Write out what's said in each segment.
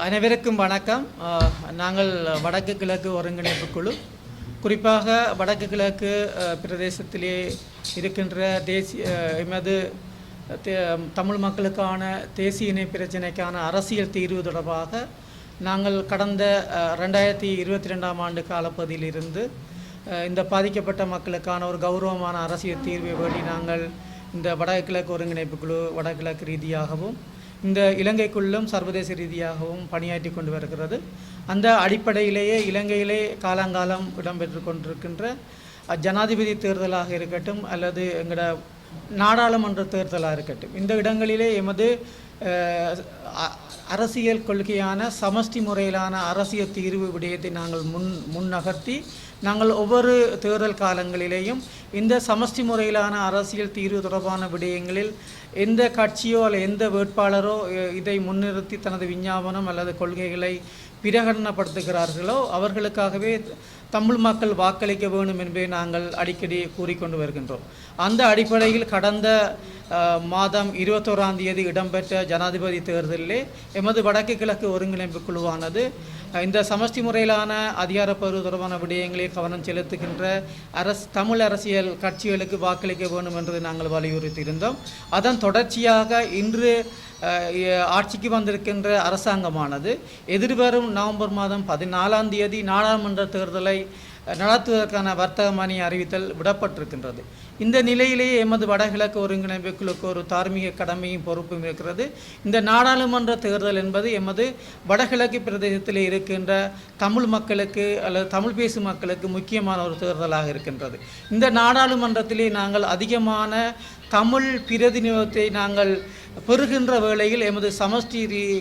அனைவருக்கும் வணக்கம். நாங்கள் வடக்கு கிழக்கு ஒருங்கிணைப்பு குழு. குறிப்பாக வடக்கு கிழக்கு பிரதேசத்திலே இருக்கின்ற தேசிய எமது தே- தமிழ் மக்களுக்கான தேசிய இணை பிரச்சினைக்கான அரசியல் தீர்வு தொடர்பாக நாங்கள் கடந்த ரெண்டாயிரத்தி இருபத்தி ரெண்டாம் ஆண்டு காலப்பகுதியிலிருந்து இந்த பாதிக்கப்பட்ட மக்களுக்கான ஒரு கௌரவமான அரசியல் தீர்வை வேண்டி நாங்கள் இந்த வடகிழக்கு ஒருங்கிணைப்பு குழு வடகிழக்கு ரீதியாகவும் இந்த இலங்கைக்குள்ளும் சர்வதேச ரீதியாகவும் பணியாற்றி கொண்டு வருகிறது. அந்த அடிப்படையிலேயே இலங்கையிலே காலாங்காலம் இடம்பெற்று கொண்டிருக்கின்ற ஜனாதிபதி தேர்தலாக இருக்கட்டும் அல்லது எங்களோட நாடாளுமன்ற தேர்தலாக இருக்கட்டும். இந்த இடங்களிலே எமது அரசியல் கொள்கையான சமஷ்டி முறையிலான அரசியல் தீர்வு விடயத்தை நாங்கள் முன் முன்னகர்த்தி நாங்கள் ஒவ்வொரு தேர்தல் காலங்களிலேயும் இந்த சமஷ்டி முறையிலான அரசியல் தீர்வு தொடர்பான விடயங்களில் எந்த கட்சியோ அல்ல எந்த வேட்பாளரோ இதை முன்னிறுத்தி தனது விஞ்ஞாபனம் அல்லது கொள்கைகளை பிரகடனப்படுத்துகிறார்களோ அவர்களுக்காகவே தமிழ் மக்கள் வாக்களிக்க வேண்டும் என்பதை நாங்கள் அடிக்கடி கூறிக்கொண்டு வருகின்றோம். அந்த அடிப்படையில் கடந்த அஹ், மாதம் இருபத்தோராம் தேதி இடம்பெற்ற ஜனாதிபதி தேர்தலிலே எமது வடக்கு கிழக்கு ஒருங்கிணைப்பு குழுவானது இந்த சமஷ்டி முறையிலான அதிகாரப்பூர்வ தொடர்பான விடயங்களில் கவனம் செலுத்துகின்ற அரசு தமிழ் அரசியல் கட்சிகளுக்கு வாக்களிக்க வேண்டும் என்று நாங்கள் வலியுறுத்தியிருந்தோம். அதன் தொடர்ச்சியாக இன்று ஆட்சிக்கு வந்திருக்கின்ற அரசாங்கமானது எதிர்வரும் நவம்பர் மாதம் பதினாலாம் தேதி நாடாளுமன்ற தேர்தலை நடத்துவதற்கான வர்த்தக மானிய அறிவித்தல் விடப்பட்டிருக்கின்றது. இந்த நிலையிலேயே எமது வடகிழக்கு ஒருங்கிணைப்பு குழுக்கு ஒரு தார்மீக கடமையும் பொறுப்பும் இருக்கிறது. இந்த நாடாளுமன்ற தேர்தல் என்பது எமது வடகிழக்கு பிரதேசத்தில் இருக்கின்ற தமிழ் மக்களுக்கு அல்லது தமிழ் பேசும் மக்களுக்கு முக்கியமான ஒரு தேர்தலாக இருக்கின்றது. இந்த நாடாளுமன்றத்திலே நாங்கள் அதிகமான தமிழ் பிரதிநிதித்துவத்தை நாங்கள் பெறுகின்ற வேளையில் எமது சமஷ்டி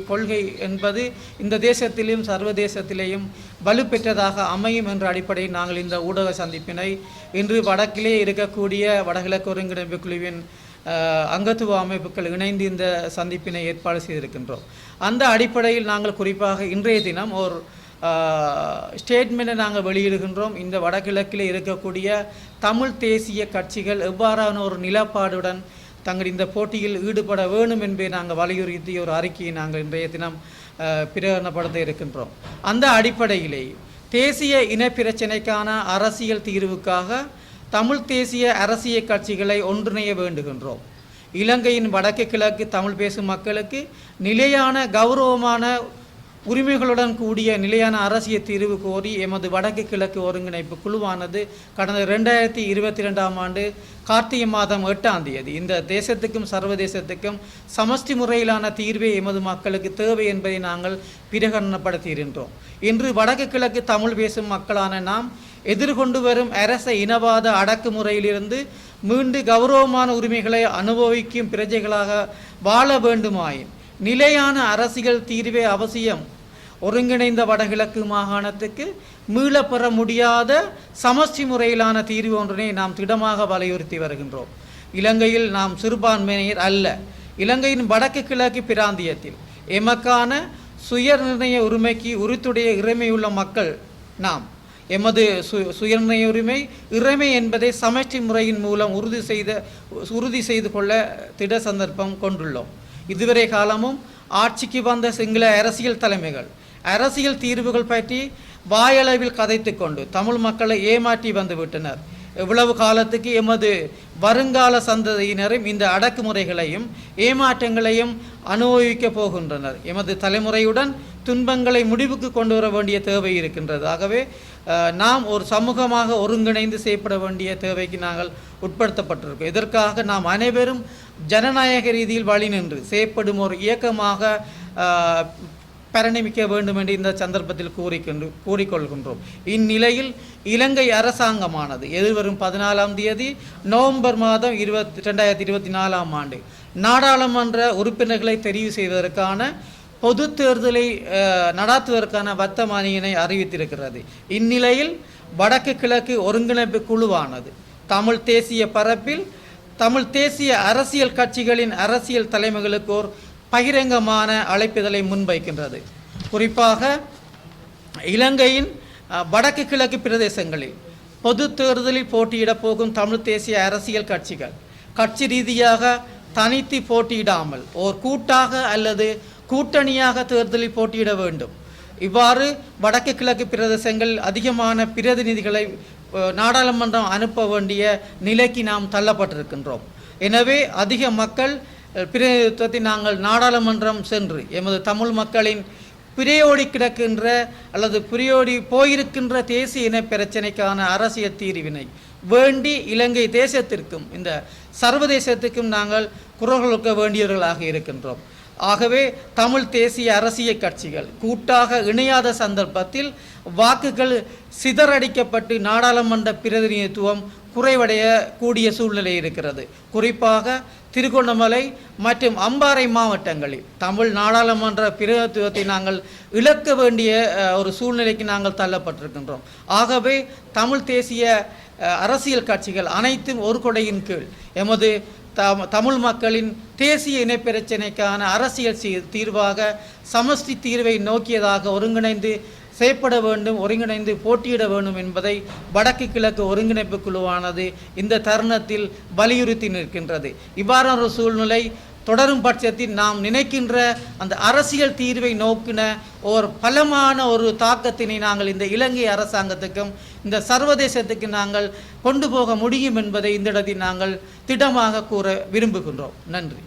கொள்கை என்பது இந்த தேசத்திலும் சர்வதேசத்திலேயும் வலுப்பெற்றதாக அமையும் என்ற அடிப்படையில் நாங்கள் இந்த ஊடக சந்திப்பினை இன்று வடக்கிலே இருக்கக்கூடிய வடகிழக்கு ஒருங்கிணைப்பு குழுவின் அங்கத்துவ அமைப்புகள் இணைந்து இந்த சந்திப்பினை ஏற்பாடு செய்திருக்கின்றோம். அந்த அடிப்படையில் நாங்கள் குறிப்பாக இன்றைய தினம் ஒரு ஸ்டேட்மெண்ட்டை நாங்கள் வெளியிடுகின்றோம். இந்த வடகிழக்கில் இருக்கக்கூடிய தமிழ் தேசிய கட்சிகள் எவ்வாறான ஒரு நிலப்பாடுடன் தங்கள் இந்த போட்டியில் ஈடுபட வேணும் என்பதை நாங்கள் வலியுறுத்திய ஒரு அறிக்கையை நாங்கள் இன்றைய தினம் பிரகடனப்படுத்த இருக்கின்றோம். அந்த அடிப்படையிலே தேசிய இன பிரச்சினைக்கான அரசியல் தீர்வுக்காக தமிழ் தேசிய அரசியல் கட்சிகளை ஒன்றிணைய வேண்டுகின்றோம். இலங்கையின் வடக்கு கிழக்கு தமிழ் பேசும் மக்களுக்கு நிலையான கௌரவமான உரிமைகளுடன் கூடிய நிலையான அரசியல் தீர்வு கோரி எமது வடக்கு கிழக்கு ஒருங்கிணைப்பு குழுவானது கடந்த ரெண்டாயிரத்தி இருபத்தி ரெண்டாம் ஆண்டு கார்த்திகை மாதம் எட்டாம் தேதி இந்த தேசத்துக்கும் சர்வதேசத்துக்கும் சமஷ்டி முறையிலான தீர்வே எமது மக்களுக்கு தேவை என்பதை நாங்கள் பிரகடனப்படுத்தியிருந்தோம். இன்று வடக்கு கிழக்கு தமிழ் பேசும் மக்களான நாம் எதிர்கொண்டு வரும் அரச இனவாத அடக்குமுறையிலிருந்து மீண்டு கௌரவமான உரிமைகளை அனுபவிக்கும் பிரஜைகளாக வாழ வேண்டுமாயின் நிலையான அரசியல் தீர்வே அவசியம். ஒருங்கிணைந்த வடகிழக்கு மாகாணத்துக்கு மீளப்பெற முடியாத சமஷ்டி முறையிலான தீர்வு ஒன்றினை நாம் திடமாக வலியுறுத்தி வருகின்றோம். இலங்கையில் நாம் சிறுபான்மையினர் அல்ல. இலங்கையின் வடக்கு கிழக்கு பிராந்தியத்தில் எமக்கான சுய நிர்ணய உரிமைக்கு உரித்துடைய இறைமையுள்ள மக்கள் நாம். எமது சு சுயநிர்ணய உரிமை இறைமை என்பதை சமஷ்டி முறையின் மூலம் உறுதி செய்த உறுதி செய்து கொள்ள திட சந்தர்ப்பம் கொண்டுள்ளோம். இதுவரை காலமும் ஆட்சிக்கு வந்த சிங்கள அரசியல் தலைமைகள் அரசியல் தீர்வுகள் பற்றி வாயளவில் கதைத்து கொண்டு தமிழ் மக்களை ஏமாற்றி வந்துவிட்டனர். இவ்வளவு காலத்துக்கு எமது வருங்கால சந்ததியினரும் இந்த அடக்குமுறைகளையும் ஏமாற்றங்களையும் அனுபவிக்கப் போகின்றனர். எமது தலைமுறையுடன் துன்பங்களை முடிவுக்கு கொண்டு வர வேண்டிய தேவை இருக்கின்றது. ஆகவே நாம் ஒரு சமூகமாக ஒருங்கிணைந்து செய்யப்பட வேண்டிய தேவைக்கு நாங்கள் உட்படுத்தப்பட்டிருக்கோம். இதற்காக நாம் அனைவரும் ஜனநாயக ரீதியில் வழி நின்று செய்யப்படும் ஒரு இயக்கமாக பரணிமிக்க பரிணமிக்க வேண்டும் என்று இந்த சந்தர்ப்பத்தில் கூறிக்கொண்டு கூறிக்கொள்கின்றோம். இந்நிலையில் இலங்கை அரசாங்கமானது எதிர்வரும் பதினாலாம் தேதி நவம்பர் மாதம் இருபத்தி ரெண்டாயிரத்தி இருபத்தி நாலாம் ஆண்டு நாடாளுமன்ற உறுப்பினர்களை தெரிவு செய்வதற்கான பொது தேர்தலை நடாத்துவதற்கான வர்த்தமானியினை அறிவித்திருக்கிறது. இந்நிலையில் வடக்கு கிழக்கு ஒருங்கிணைப்பு குழுவானது தமிழ் தேசிய பரப்பில் தமிழ் தேசிய அரசியல் கட்சிகளின் அரசியல் தலைமைகளுக்கு ஒரு பகிரங்கமான அழைப்புதலை முன்வைக்கின்றது. குறிப்பாக இலங்கையின் வடக்கு கிழக்கு பிரதேசங்களில் பொது தேர்தலில் போட்டியிடப் போகும் தமிழ் தேசிய அரசியல் கட்சிகள் கட்சி ரீதியாக தனித்து போட்டியிடாமல் ஓர் கூட்டாக அல்லது கூட்டணியாக தேர்தலில் போட்டியிட வேண்டும். இவ்வாறு வடக்கு கிழக்கு பிரதேசங்கள் அதிகமான பிரதிநிதிகளை நாடாளுமன்றம் அனுப்ப வேண்டிய நிலைக்கு நாம் தள்ளப்பட்டிருக்கின்றோம். எனவே அதிக மக்கள் பிரதிநிதித்துவத்தை நாங்கள் நாடாளுமன்றம் சென்று எமது தமிழ் மக்களின் பிரியோடி கிடக்கின்ற அல்லது பிரியோடி போயிருக்கின்ற தேசிய இன பிரச்சனைக்கான அரசியல் தீர்வினை வேண்டி இலங்கை தேசத்திற்கும் இந்த சர்வதேசத்துக்கும் நாங்கள் குரல் கொடுக்க வேண்டியவர்களாக இருக்கின்றோம். ஆகவே தமிழ் தேசிய அரசியல் கட்சிகள் கூட்டாக இணையாத சந்தர்ப்பத்தில் வாக்குகள் சிதறடிக்கப்பட்டு நாடாளுமன்ற பிரதிநிதித்துவம் குறைவடைய கூடிய சூழ்நிலை இருக்கிறது. குறிப்பாக திருகோணமலை மற்றும் அம்பாறை மாவட்டங்களில் தமிழ் நாடாளுமன்ற பிரதிநிதித்துவத்தை நாங்கள் இழக்க வேண்டிய ஒரு சூழ்நிலைக்கு நாங்கள் தள்ளப்பட்டிருக்கின்றோம். ஆகவே தமிழ் தேசிய அரசியல் கட்சிகள் அனைத்தும் ஒரு கொடையின் கீழ். எமது தம் தமிழ் மக்களின் தேசிய இனப்பிரச்சினைக்கான அரசியல் சீ தீர்வாக சமஷ்டி தீர்வை நோக்கியதாக ஒருங்கிணைந்து செயற்பட வேண்டும் ஒருங்கிணைந்து போட்டியிட வேண்டும் என்பதை வடக்கு கிழக்கு ஒருங்கிணைப்பு குழுவானது இந்த தருணத்தில் வலியுறுத்தி நிற்கின்றது. இவ்வாறான ஒரு சூழ்நிலை தொடரும் பட்சத்தில் நாம் நினைக்கின்ற அந்த அரசியல் தீர்வை நோக்கின ஒரு பலமான ஒரு தாக்கத்தினை நாங்கள் இந்த இலங்கை அரசாங்கத்துக்கும் இந்த சர்வதேசத்துக்கு நாங்கள் கொண்டு போக முடியும் என்பதை இந்த இடத்தில் நாங்கள் திடமாக கூற விரும்புகின்றோம். நன்றி.